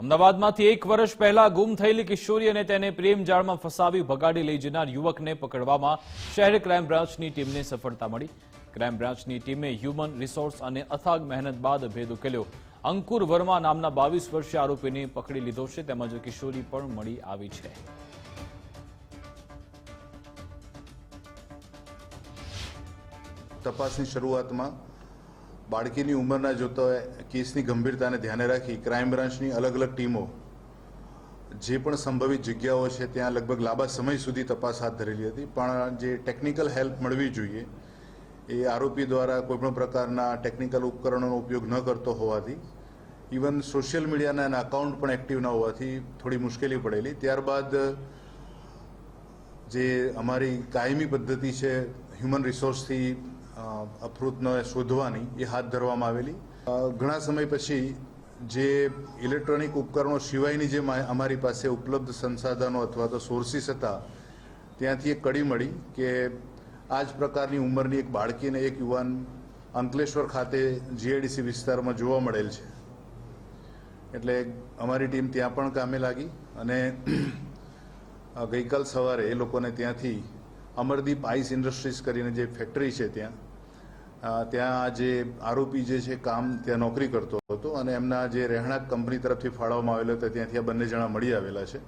અમદાવાદમાંથી એક વર્ષ પહેલા ગુમ થયેલી કિશોરી અને તેને પ્રેમ જાળમાં ફસાવી ભગાડી લઈ જનાર યુવકને પકડવામાં શહેર ક્રાઇમ બ્રાન્ચની ટીમને સફળતા મળી. ક્રાઇમ બ્રાન્ચની ટીમે હ્યુમન રિસોર્સ અને અથાગ મહેનત બાદ ભેદ ઉકેલ્યો. અંકુર વર્મા નામના બાવીસ વર્ષીય આરોપીને પકડી લીધો છે, તેમજ કિશોરી પણ મળી આવી છે. તપાસની શરૂઆતમાં બાળકીની ઉંમરના જોતા કેસની ગંભીરતાને ધ્યાને રાખી ક્રાઇમ બ્રાન્ચની અલગ અલગ ટીમો જે પણ સંભવિત જગ્યાઓ છે, ત્યાં લગભગ લાંબા સમય સુધી તપાસ હાથ ધરેલી હતી. પણ જે ટેકનિકલ હેલ્પ મળવી જોઈએ, એ આરોપી દ્વારા કોઈપણ પ્રકારના ટેકનિકલ ઉપકરણોનો ઉપયોગ ન કરતો હોવાથી, ઇવન સોશિયલ મીડિયાના એના અકાઉન્ટ પણ એક્ટિવ ન હોવાથી થોડી મુશ્કેલી પડેલી. ત્યારબાદ, જે અમારી કાયમી પદ્ધતિ છે હ્યુમન રિસોર્સથી અફૃતને શોધવાની એ હાથ ધરવામાં આવેલી. ઘણા સમય પછી જે ઇલેક્ટ્રોનિક ઉપકરણો સિવાયની જે અમારી પાસે ઉપલબ્ધ સંસાધનો અથવા તો સોર્સિસ હતા, ત્યાંથી એક કડી મળી કે આ જ પ્રકારની ઉંમરની એક બાળકીને એક યુવાન અંકલેશ્વર ખાતે જીઆઈડીસી વિસ્તારમાં જોવા મળેલ છે. એટલે અમારી ટીમ ત્યાં પણ કામે લાગી અને ગઈકાલ સવારે એ લોકોને ત્યાંથી અમરદીપ આઈસ ઇન્ડસ્ટ્રીઝ કરીને જે ફેક્ટરી છે ત્યાં ત્યાં જે આરોપી જે છે કામ ત્યાં નોકરી કરતો હતો અને એમના જે રહેણાંક કંપની તરફથી ફાળવવામાં આવેલો હતો, ત્યાંથી આ બંને જણા મળી આવેલા છે.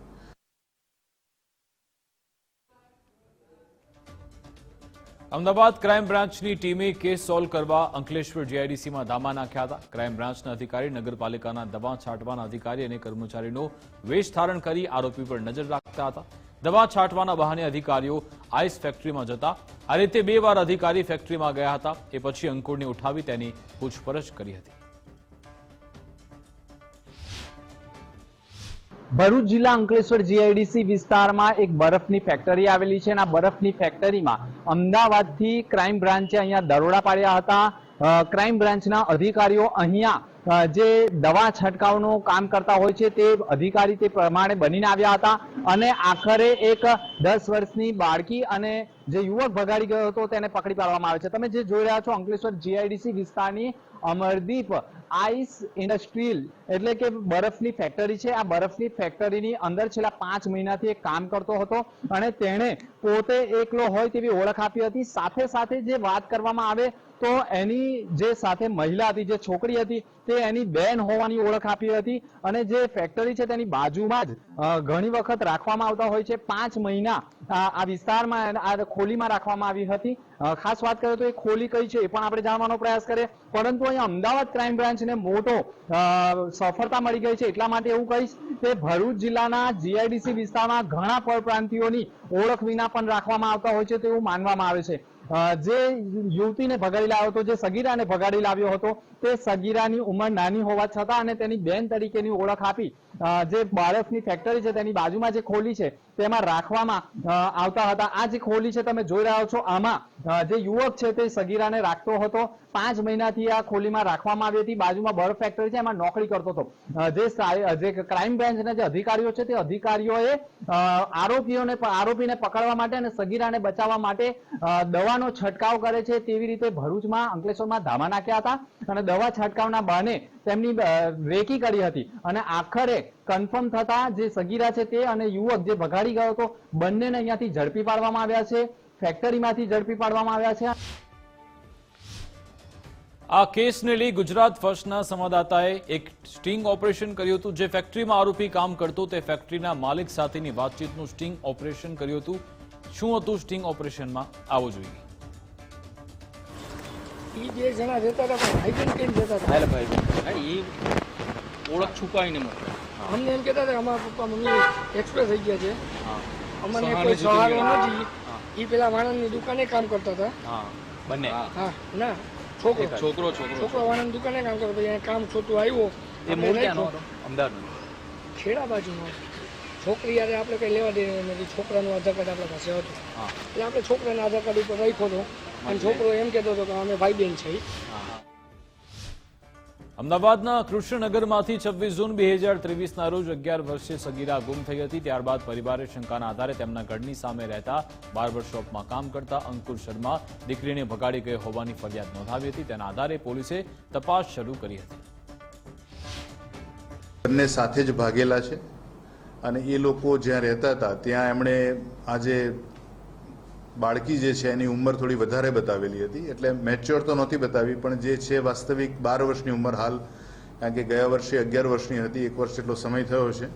અમદાવાદ ક્રાઇમ બ્રાન્ચની ટીમે કેસ સોલ્વ કરવા અંકલેશ્વર જીઆઈડીસીમાં ધામા નાખ્યા હતા. ક્રાઇમ બ્રાન્ચના અધિકારી, નગરપાલિકાના દવા છાંટવાના અધિકારી અને કર્મચારીનો વેશ ધારણ કરી આરોપી પર નજર રાખતા હતા. દવા છાંટવાના બહાને અધિકારીઓ આઈસ ફેક્ટરીમાં જતા. આ રીતે બે વાર અધિકારી ફેક્ટરીમાં ગયા હતા. એ પછી અંકુરને ઉઠાવી તેની પૂછપરછ કરી હતી. ભરૂચ જિલ્લા અંકલેશ્વર જીઆઈડીસી વિસ્તારમાં એક બરફની ફેક્ટરી આવેલી છે અને આ બરફની ફેક્ટરીમાં અમદાવાદથી ક્રાઇમ બ્રાન્ચે અહીંયા દરોડા પાડ્યા હતા. ક્રાઇમ બ્રાન્ચના અધિકારીઓ અહીંયા જે દવા છંટકાવનું કામ કરતા હોય છે તે અધિકારી તે પ્રમાણે બનીને આવ્યા હતા અને આખરે એક દસ વર્ષની બાળકી અને જે યુવક ભગાડી ગયો હતો તેને પકડી પાડવામાં આવે છે. તમે જે જોઈ રહ્યા છો, અંકલેશ્વર જીઆઈડીસી વિસ્તારની અમરદીપ આઈસ ઇન્ડસ્ટ્રીલ એટલે કે બરફની ફેક્ટરી છે. આ બરફની ફેક્ટરીની અંદર છેલ્લા પાંચ મહિનાથી એક કામ કરતો હતો અને તેણે પોતે એકલો હોય તેવી ઓળખ આપી હતી. સાથે સાથે જે વાત કરવામાં આવે તો એની જે સાથે મહિલા હતી, જે છોકરી હતી, તે એની બેન હોવાની ઓળખ આપી હતી અને જે ફેક્ટરી છે તેની બાજુમાં જ ઘણી વખત રાખવામાં આવતા હોય છે. પાંચ મહિના આ વિસ્તારમાં આ ખોલીમાં રાખવામાં આવી હતી. ખાસ વાત કરીએ તો એ ખોલી કઈ છે એ પણ આપણે જાણવાનો પ્રયાસ કરીએ. પરંતુ અહીંયા અમદાવાદ ક્રાઇમ બ્રાન્ચને મોટો સફળતા મળી ગઈ છે. એટલા માટે એવું કહીશ કે ભરૂચ જિલ્લાના જીઆઈડીસી વિસ્તારમાં ઘણા પરપ્રાંતિઓની ઓળખ વિના પણ રાખવામાં આવતા હોય છે તેવું માનવામાં આવે છે. જે યુવતીને ભગાડી લાવ્યો હતો, જે સગીરાને ભગાડી લાવ્યો હતો, તે સગીરાની ઉંમર નાની હોવા છતાં અને તેની બેન તરીકેની ઓળખ આપી જે બાળકની ફેક્ટરી છે તેની બાજુમાં જે ખોલી છે, તેમાં રાખવામાં આવતા હતા. આ જે ખોલી છે તમે જોઈ રહ્યા છો, આમાં જે યુવક છે તે સગીરાને રાખતો હતો. પાંચ મહિનાથી આ ખોલીમાં રાખવામાં આવી હતી. બાજુમાં બરફ ફેક્ટરી છે, એમાં નોકરી કરતો હતો. જે જે ક્રાઇમ બ્રાન્ચના જે અધિકારીઓ છે, તે અધિકારીઓએ આરોપીઓને આરોપીને પકડવા માટે અને સગીરાને બચાવવા માટે દવાનો છંટકાવ કરે છે. તેવી રીતે ભરૂચમાં, અંકલેશ્વરમાં ધામા નાખ્યા હતા અને દવા છંટકાવના બહાને તેમની રેકી કરી હતી. અને આખરે કન્ફર્મ થતા જે સગીરા છે તે અને યુવક જે ભગાડી ગયો હતો બંનેને અહીંયાથી ઝડપી પાડવામાં આવ્યા છે. ફેક્ટરીમાંથી ઝડપી પાડવામાં આવ્યા છે. આ કેસને લઈ ગુજરાત ફર્સ્ટના સંવાદદાતાએ એક સ્ટિંગ ઓપરેશન કર્યું હતું. જે ફેક્ટરીમાં આરોપી કામ કરતો તે ફેક્ટરીના માલિક સાથેની વાતચીતનું સ્ટિંગ ઓપરેશન કર્યું હતું. શું હતું સ્ટિંગ ઓપરેશનમાં? આવો જોઈએ. એ બે જણા જતા હતા પણ કેમ જતા હતા? ભાઈ. ઓળખ છુપાવીને મોકલે અમને એમ કહેતા હતા અમારા પપ્પા મમ્મી એક્સપ્રેસ થઈ ગયા છે. અમને કોઈ સહારો નથી. એ પેલા વાણંદની દુકાને કામ કરતા હતા. બંને. હા. ના. છોકરો. છોકરો છોકરો છોકરો વાણંદ દુકાને કામ કરતો પછી કામ છોતું આવ્યો. એ મૂળ ક્યાંનો અમદાવાદનો. ખેડા બાજુનો. છોકરી યારે આપણે કઈ લેવા દઈએ નથી. છોકરાનું આધાર કાર્ડ આપણા પાસે હતું. એટલે આપણે છોકરાના આધાર કાર્ડ ઉપર રાખ્યો હતો. અને છોકરો એમ કહેતો હતો કે અમે ભાઈ બેન છે અમદાવાદના કૃષ્ણનગરમાંથી છવ્વીસ જૂન બે હજાર ત્રેવીસના રોજ અગિયાર વર્ષીય સગીરા ગુમ થઈ હતી. ત્યારબાદ પરિવારે શંકાના આધારે તેમના ઘરની સામે રહેતા બાર્બર શોપમાં કામ કરતા અંકુર શર્મા દીકરીને ભગાડી ગઈ હોવાની ફરિયાદ નોંધાવી હતી. તેના આધારે પોલીસે તપાસ શરૂ કરી હતી. બંને સાથે જ ભાગેલા છે અને એ લોકો જ્યાં રહેતા હતા, ત્યાં એમણે આજે બાળકી જે છે, એની ઉંમર થોડી વધારે બતાવેલી હતી. એટલે મેચ્યોર તો નહોતી બતાવી, પણ જે છે, વાસ્તવિક બાર વર્ષની ઉંમર હાલ, કારણ કે ગયા વર્ષે અગિયાર વર્ષની હતી, એક વર્ષ જેટલો સમય થયો છે.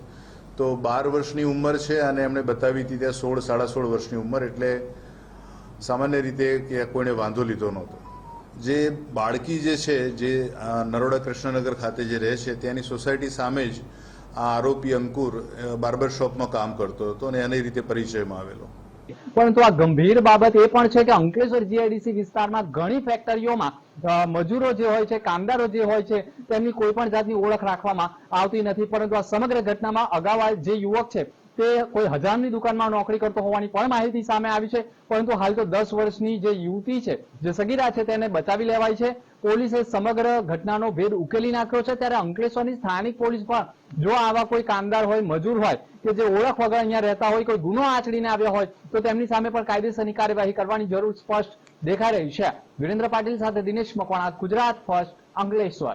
તો બાર વર્ષની ઉંમર છે અને એમણે બતાવી હતી ત્યાં સોળ, સાડા સોળ વર્ષની ઉંમર, એટલે સામાન્ય રીતે કે કોઈને વાંધો લીધો નહોતો. જે બાળકી જે છે, જે નરોડા કૃષ્ણનગર ખાતે જે રહે છે, ત્યાંની સોસાયટી સામે જ આ આરોપી અંકુર બાર્બર શોપમાં કામ કરતો હતો અને એની રીતે પરિચયમાં આવેલો. પરંતુ આ ગંભીર બાબત એ પણ છે કે અંકલેશ્વર જીઆઈડીસી વિસ્તારમાં ઘણી ફેક્ટરીઓમાં મજૂરો જે હોય છે, કામદારો જે હોય છે, તેમની કોઈ પણ જાતની ઓળખ રાખવામાં આવતી નથી. પરંતુ આ સમગ્ર ઘટનામાં અગાઉ જે યુવક છે, તે કોઈ હજારની દુકાનમાં નોકરી કરતો હોવાની પણ માહિતી સામે આવી છે. પરંતુ હાલ તો દસ વર્ષની જે યુવતી છે, જે સગીરા છે, તેને બચાવી લેવાય છે. પોલીસે સમગ્ર ઘટનાનો ભેદ ઉકેલી નાખ્યો છે. ત્યારે અંકલેશ્વરની સ્થાનિક પોલીસ પણ, જો આવા કોઈ કામદાર હોય, મજૂર હોય, કે જે ઓળખ વગર અહીંયા રહેતા હોય, કોઈ ગુનો આચરીને આવ્યા હોય, તો તેમની સામે પણ કાયદેસરની કાર્યવાહી કરવાની જરૂર સ્પષ્ટ દેખાઈ રહી છે. વિરેન્દ્ર પાટીલ સાથે દિનેશ મકવાણા, ગુજરાત ફર્સ્ટ, અંકલેશ્વર.